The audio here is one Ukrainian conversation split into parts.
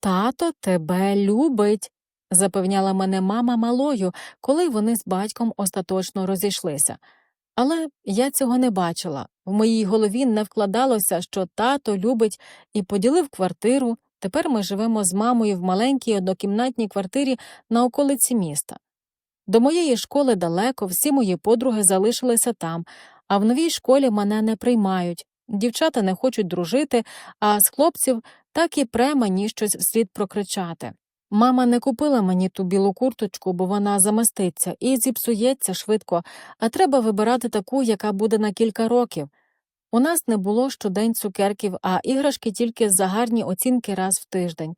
Тато тебе любить, запевняла мене мама малою, коли вони з батьком остаточно розійшлися. Але я цього не бачила. В моїй голові не вкладалося, що тато любить і поділив квартиру. Тепер ми живемо з мамою в маленькій однокімнатній квартирі на околиці міста. До моєї школи далеко, всі мої подруги залишилися там, а в новій школі мене не приймають. Дівчата не хочуть дружити, а з хлопців так і пре мені щось вслід прокричати. Мама не купила мені ту білу курточку, бо вона замаститься і зіпсується швидко, а треба вибирати таку, яка буде на кілька років. У нас не було щодень цукерків, а іграшки тільки за гарні оцінки раз в тиждень.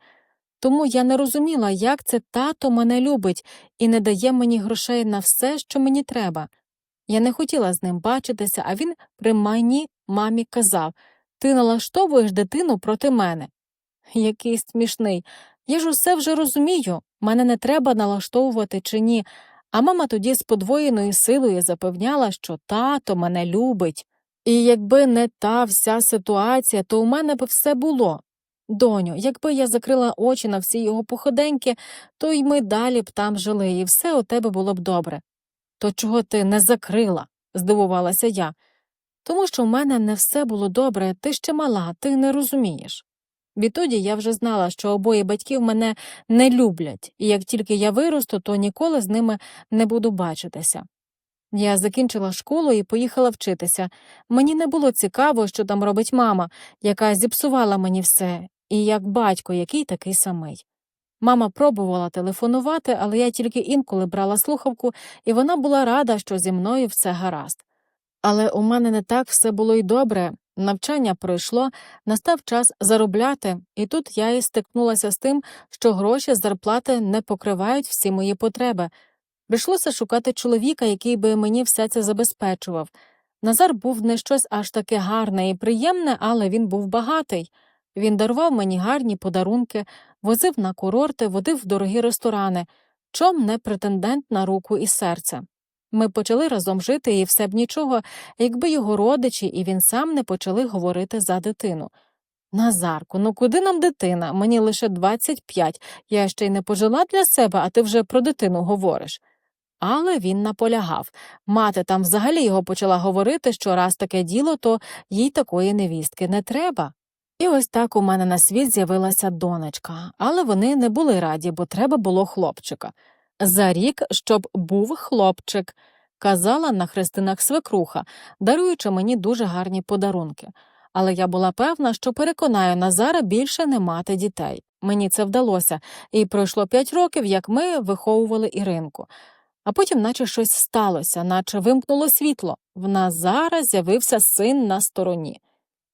Тому я не розуміла, як це тато мене любить і не дає мені грошей на все, що мені треба. Я не хотіла з ним бачитися, а він при мені мамі казав Ти налаштовуєш дитину проти мене. Який смішний. Я ж усе вже розумію, мене не треба налаштовувати чи ні, а мама тоді з подвоєною силою запевняла, що тато мене любить. І якби не та вся ситуація, то у мене б все було. Доню, якби я закрила очі на всі його походеньки, то й ми далі б там жили, і все у тебе було б добре. То чого ти не закрила? здивувалася я. Тому що в мене не все було добре, ти ще мала, ти не розумієш. Відтоді я вже знала, що обоє батьків мене не люблять, і як тільки я виросту, то ніколи з ними не буду бачитися. Я закінчила школу і поїхала вчитися. Мені не було цікаво, що там робить мама, яка зіпсувала мені все, і як батько, який такий самий. Мама пробувала телефонувати, але я тільки інколи брала слухавку, і вона була рада, що зі мною все гаразд. Але у мене не так все було й добре. Навчання пройшло, настав час заробляти, і тут я і стикнулася з тим, що гроші з зарплати не покривають всі мої потреби. Прийшлося шукати чоловіка, який би мені все це забезпечував. Назар був не щось аж таке гарне і приємне, але він був багатий. Він дарував мені гарні подарунки, возив на курорти, водив в дорогі ресторани, чом не претендент на руку і серце. Ми почали разом жити, і все б нічого, якби його родичі і він сам не почали говорити за дитину. Назарку, ну куди нам дитина? Мені лише 25, я ще й не пожила для себе, а ти вже про дитину говориш. Але він наполягав. Мати там взагалі його почала говорити, що раз таке діло, то їй такої невістки не треба. І ось так у мене на світ з'явилася донечка, але вони не були раді, бо треба було хлопчика. За рік, щоб був хлопчик, казала на хрестинах свекруха, даруючи мені дуже гарні подарунки. Але я була певна, що переконаю Назара більше не мати дітей. Мені це вдалося, і пройшло п'ять років, як ми виховували Іринку. А потім, наче щось сталося, наче вимкнуло світло. В Назара з'явився син на стороні.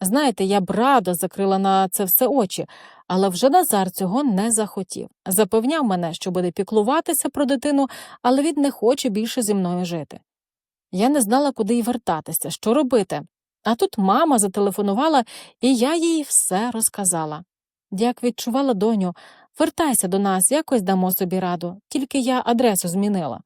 Знаєте, я б радо закрила на це все очі, але вже Назар цього не захотів. Запевняв мене, що буде піклуватися про дитину, але він не хоче більше зі мною жити. Я не знала, куди й вертатися, що робити. А тут мама зателефонувала, і я їй все розказала. Як відчувала доню, вертайся до нас, якось дамо собі раду, тільки я адресу змінила.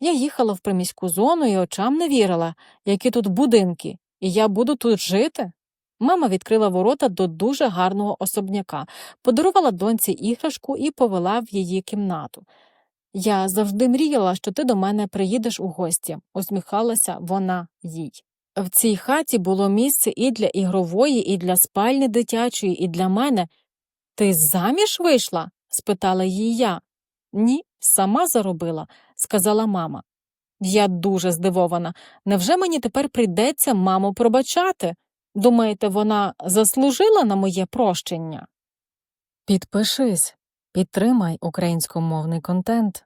Я їхала в приміську зону і очам не вірила, які тут будинки, і я буду тут жити. Мама відкрила ворота до дуже гарного особняка, подарувала доньці іграшку і повела в її кімнату. Я завжди мріяла, що ти до мене приїдеш у гості, усміхалася вона їй. В цій хаті було місце і для ігрової, і для спальні дитячої, і для мене. Ти заміж вийшла? спитала її я. Ні, сама заробила, сказала мама. Я дуже здивована. Невже мені тепер прийдеться маму пробачати? Думаєте, вона заслужила на моє прощення? Підпишись, підтримай українськомовний контент.